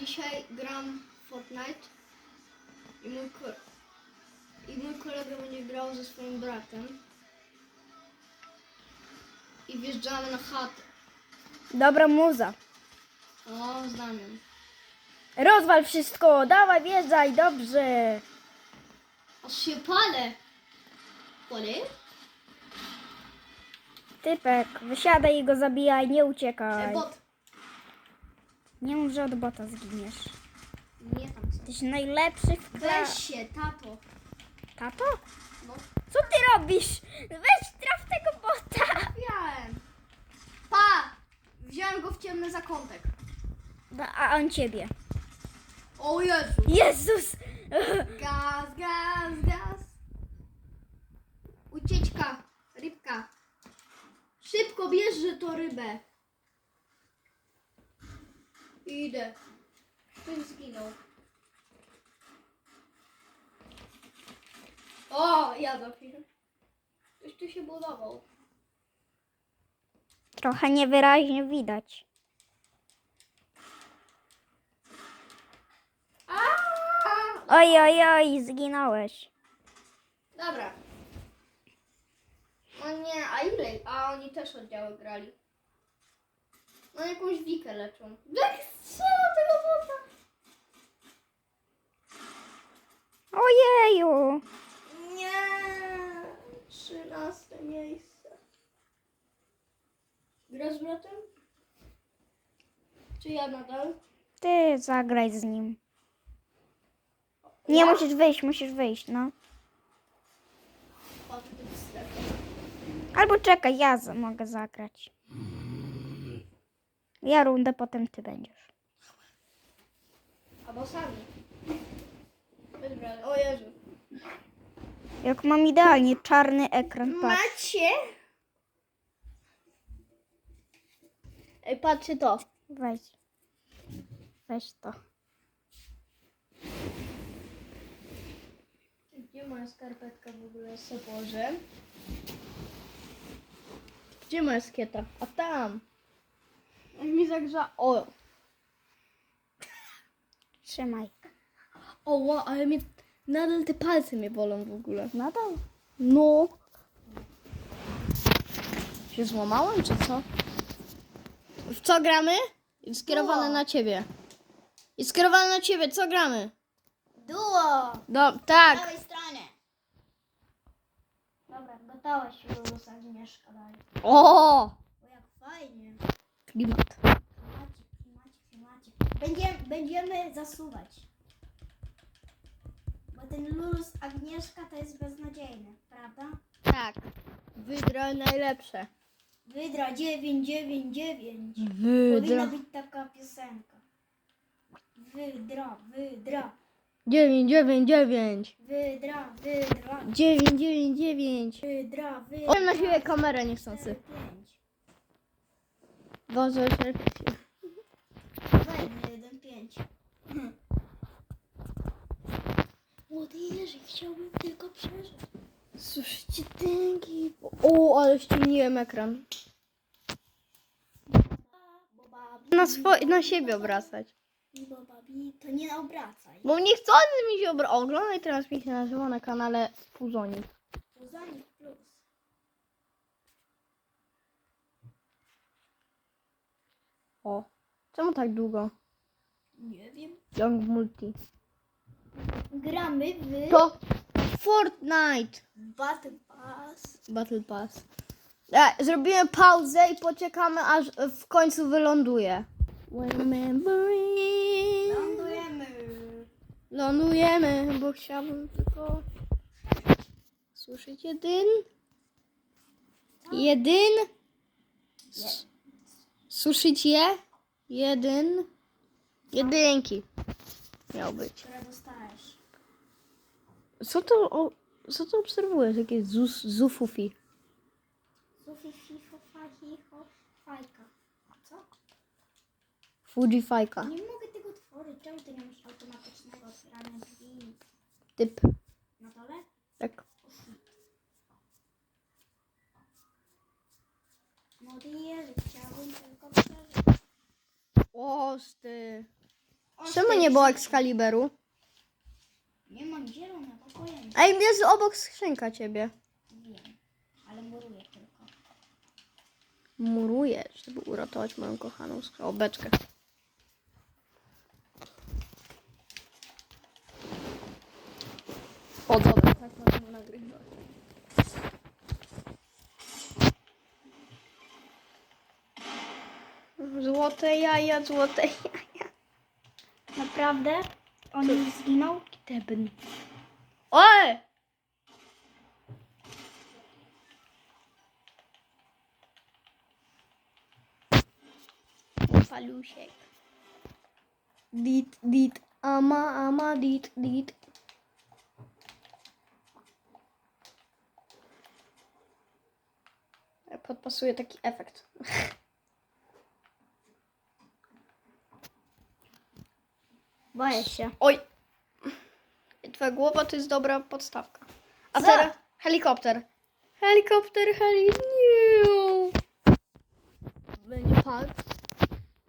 Dzisiaj gram Fortnite i mój, i mój kolega będzie grał ze swoim bratem. I wjeżdżamy na chatę. Dobra muza. O, znam ją. Rozwal wszystko, dawaj, wjeżdżaj, dobrze. Aż się palę. Palę? Typek, wysiadaj i go zabijaj, nie E, uciekaj. bot. Nie mów, że od bota zginiesz. Nie tam co. Jesteś najlepszy w Weź klasie. się, tato. Tato? No. Co ty robisz? Weź traf tego bota. Trafiałem. Pa! Wziąłem go w ciemny zakątek. No, A on ciebie. O Jezu. Jezus! Gaz, gaz, gaz. Ucieczka. Rybka. Szybko bierze to rybę. Idę. Ktoś zginął. O, ja zapiszę. Ktoś tu się budował. Trochę niewyraźnie widać. Oj, oj, oj, zginąłeś. Dobra. O nie, a ile? A oni też oddziały grali. No jakąś wikę leczą. Jak strzela tego bota? Ojeju! Nie. Trzynaste miejsce. Grasz z bratem? Czy ja nadal? Ty zagraj z nim. Nie Ja? musisz wyjść, musisz wyjść, no. To jest strefy. Albo czekaj, ja z- mogę zagrać. Ja rundę, potem ty będziesz. Albo sami. O Jezu. Jak mam idealnie czarny ekran, patrz. Macie? Ej, patrzcie to. Weź. Weź to. Gdzie moja skarpetka w ogóle sobie położę? Gdzie moja skieta? A tam. Mi zagrza. O. Trzymaj. O, wow, ale mnie nadal te palce mnie bolą w ogóle. Nadal? No. Się złamałem, czy co? W co gramy? Jest skierowane Duo. na ciebie. Jest skierowane na ciebie, co gramy? Duo! Do, tak. stronie. Dobra, gotowa się Lulus Agnieszka dalej. O! Klimacik. Będziemy, będziemy zasuwać. Bo ten Lulus Agnieszka to jest beznadziejny, prawda? Tak. Wydra najlepsze. Wydra 999. Powinna Wydra. być taka piosenka. Wydra, wydra, 999. wydra, wydra, 999. wydra, wydra. Owiem na siebie kamerę niechcący. 5. Boże, cierpię. Weźmy 1, 5. Młody Jerzy, chciałbym tylko przeżyć. Słyszycie dęgi? O, ale ściemniłem ekran. Na, swo- na siebie obracać. bo babi, to nie obracaj. Bo nie chcący mi się obra... Oglądaj transmisję na żywo na kanale Fuzonik. Puzanik O. Czemu tak długo? Nie wiem. Young Multi. Gramy w To Fortnite. Battle Pass. Battle Pass. E, zrobimy pauzę i poczekamy aż w końcu wyląduje. Remembering. Lądujemy. Lądujemy, bo chciałbym tylko słyszeć jedyn. Jedyn. S- Słyszeć je? Jedyn. Jedynki. Miał być. Które dostajesz. Co to, o, co to obserwujesz? Jakie zus, zufufi? Fifo, fahicho, fajka. Co? Fuji fajka. Nie mogę tego tworzyć. Czemu ty nie masz automatycznego otwierania drzwi Typ. na dole? Tak. Przeżyć. Osty. Czemu nie było Excaliberu? Nie mam zielonego pojęcia. Ej, jest obok skrzynka ciebie. Wiem, ale muruję tylko. Murujesz, żeby uratować moją kochaną sk- o, beczkę. O, dobra, tak możemy nagrywać. Złote jaja, złote jaja. Naprawdę? On już zginął? Debn. Oj! Palusiek. Dit, dit, ama, ama, dit, dit. Podpasuje taki efekt. boję się. Oj. Twoja głowa to jest dobra podstawka. A Co? teraz helikopter. Helikopter, heli... Nie. Będzie.